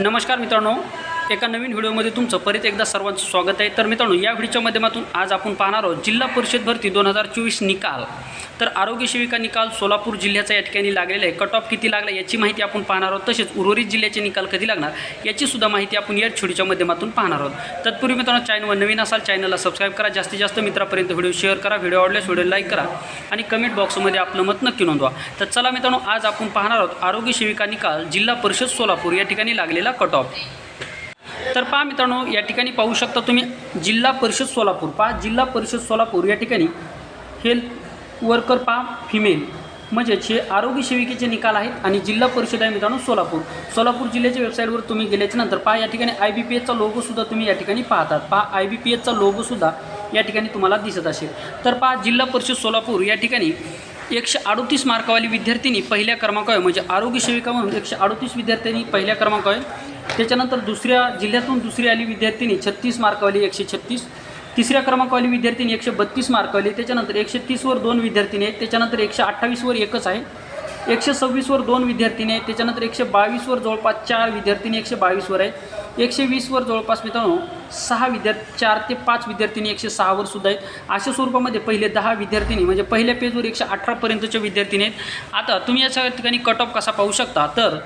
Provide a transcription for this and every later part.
नमस्कार मित्रांनो एका नवीन व्हिडिओमध्ये तुमचं परत एकदा सर्वांचं स्वागत आहे. तर मित्रांनो या व्हिडिओच्या माध्यमातून आज आपण पाहणार आहोत जिल्हा परिषद भरती दोन हजार चोवीस निकाल. तर आरोग्य सेविका निकाल सोलापूर जिल्ह्याचा या ठिकाणी लागलेला आहे. कट ऑफ किती लागला याची माहिती आपण पाहणार आहोत. तसेच उर्वरित जिल्ह्याचे निकाल कधी लागणार याची सुद्धा माहिती आपण या व्हिडिओच्या माध्यमातून पाहणार आहोत. तत्पूर्वी मित्रांनो चॅनलवर नवीन असाल चॅनलला सबस्क्राईब करा. जास्तीत जास्त मित्रापर्यंत व्हिडिओ शेअर करा. व्हिडिओ आवडल्यास व्हिडिओ लाईक करा आणि कमेंट बॉक्समध्ये आपलं मत नक्की नोंदवा. तर चला मित्रांनो आज आपण पाहणार आहोत आरोग्य सेविका निकाल जिल्हा परिषद सोलापूर या ठिकाणी लागलेला कट ऑफ तर पहा मित्रांनो या ठिकाणी पाहू शकता तुम्ही जिल्हा परिषद सोलापूर. पहा जिल्हा परिषद सोलापूर या ठिकाणी हेल्थ वर्कर पहा फिमेल म्हणजेच हे आरोग्य सेविकेचे निकाल आहेत आणि जिल्हा परिषद आहे मित्रांनो सोलापूर. सोलापूर जिल्ह्याच्या वेबसाईटवर तुम्ही गेल्याच्यानंतर पहा या ठिकाणी आय बी पी एचचा लोगोसुद्धा तुम्ही या ठिकाणी पाहतात. पहा आय बी पी एचचा लोगोसुद्धा या ठिकाणी तुम्हाला दिसत असेल. तर पहा जिल्हा परिषद सोलापूर या ठिकाणी एकशे अडतीस मार्कावाली विद्यार्थिनी पहिल्या क्रमांकावर म्हणजे आरोग्य सेविका म्हणून एकशे अडतीस विद्यार्थ्यांनी पहिल्या क्रमांकावर त्याच्यानंतर दुसऱ्या जिल्ह्यातून दुसरी आली विद्यार्थिनी छत्तीस मार्कवाली एकशे छत्तीस. तिसऱ्या क्रमांकावाली विद्यार्थिनी एकशे बत्तीस मार्कवाली त्याच्यानंतर एकशे तीसवर दोन विद्यार्थिनी आहेत. त्याच्यानंतर एकशे अठ्ठावीसवर एकच आहे. एकशे सव्वीसवर दोन विद्यार्थिनी आहेत. त्याच्यानंतर एकशे बावीसवर जवळपास चार विद्यार्थिनी एकशे बावीसवर आहेत. एकशे वीसवर जवळपास मित्रांनो सहा विद्यार्थी चार ते पाच विद्यार्थिनी एकशे सहावर सुद्धा आहेत. अशा स्वरूपामध्ये पहिले दहा विद्यार्थिनी म्हणजे पहिल्या पेजवर एकशे अठरापर्यंतच्या विद्यार्थिनी आहेत. आता तुम्ही याच्या ठिकाणी कट ऑफ कसा पाहू शकता? तर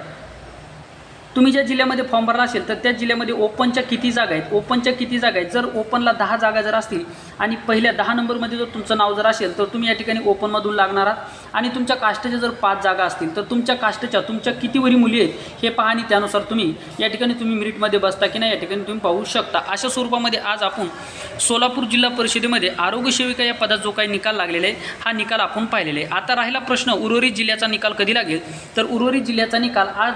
तुम्ही ज्या जिल्ह्यामध्ये फॉर्म भरला असेल तर त्या जिल्ह्यामध्ये ओपनच्या किती जागा आहेत? ओपनच्या किती जागा आहेत? जर ओपनला दहा जागा जर असतील आणि पहिल्या दहा नंबरमध्ये जर तुमचं नाव जर असेल तर तुम्ही या ठिकाणी ओपनमधून लागणार आहात. आणि तुमच्या कास्टच्या जर पाच जागा असतील तर तुमच्या कास्टच्या तुमच्या कितीवरी मुली आहेत हे पहा आणि त्यानुसार तुम्ही या ठिकाणी तुम्ही मिरिटमध्ये बसता की नाही या ठिकाणी तुम्ही पाहू शकता. अशा स्वरूपामध्ये आज आपण सोलापूर जिल्हा परिषदेमध्ये आरोग्य सेविका या पदात जो काही निकाल लागलेला आहे हा निकाल आपण पाहिलेला आहे. आता राहिला प्रश्न उर्वरित जिल्ह्याचा निकाल कधी लागेल? तर उर्वरित जिल्ह्याचा निकाल आज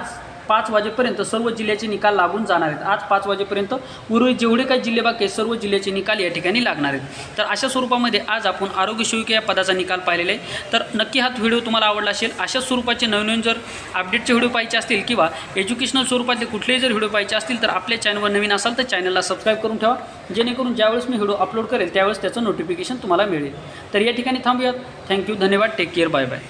पाच वाजेपर्यंत सर्व जिल्ह्याचे निकाल लागून जाणार आहेत. आज पाच वाजेपर्यंत उर्वरित जेवढे काही जिल्हे बाकी आहेत सर्व जिल्ह्याचे निकाल या ठिकाणी लागणार आहेत. तर अशा स्वरूपामध्ये आज आपण आरोग्य सेविका या पदाचा निकाल पाहिलेला आहे. तर नक्की हा व्हिडिओ तुम्हाला आवडला असेल अशा स्वरूपाचे नवनवीन जर अपडेटचे व्हिडिओ पाहिजे असतील किंवा एज्युकेशनल स्वरूपातले कुठलेही जर व्हिडिओ पाहिजे असतील तर आपल्या चॅनलवर नवीन असाल तर चॅनलला सबस्क्राईब करून ठेवा. जेणेकरून ज्यावेळेस मी व्हिडिओ अपलोड करेल त्यावेळेस त्याचं नोटिफिकेशन तुम्हाला मिळेल. तर या ठिकाणी थांबूयात. थँक्यू धन्यवाद. Take care bye bye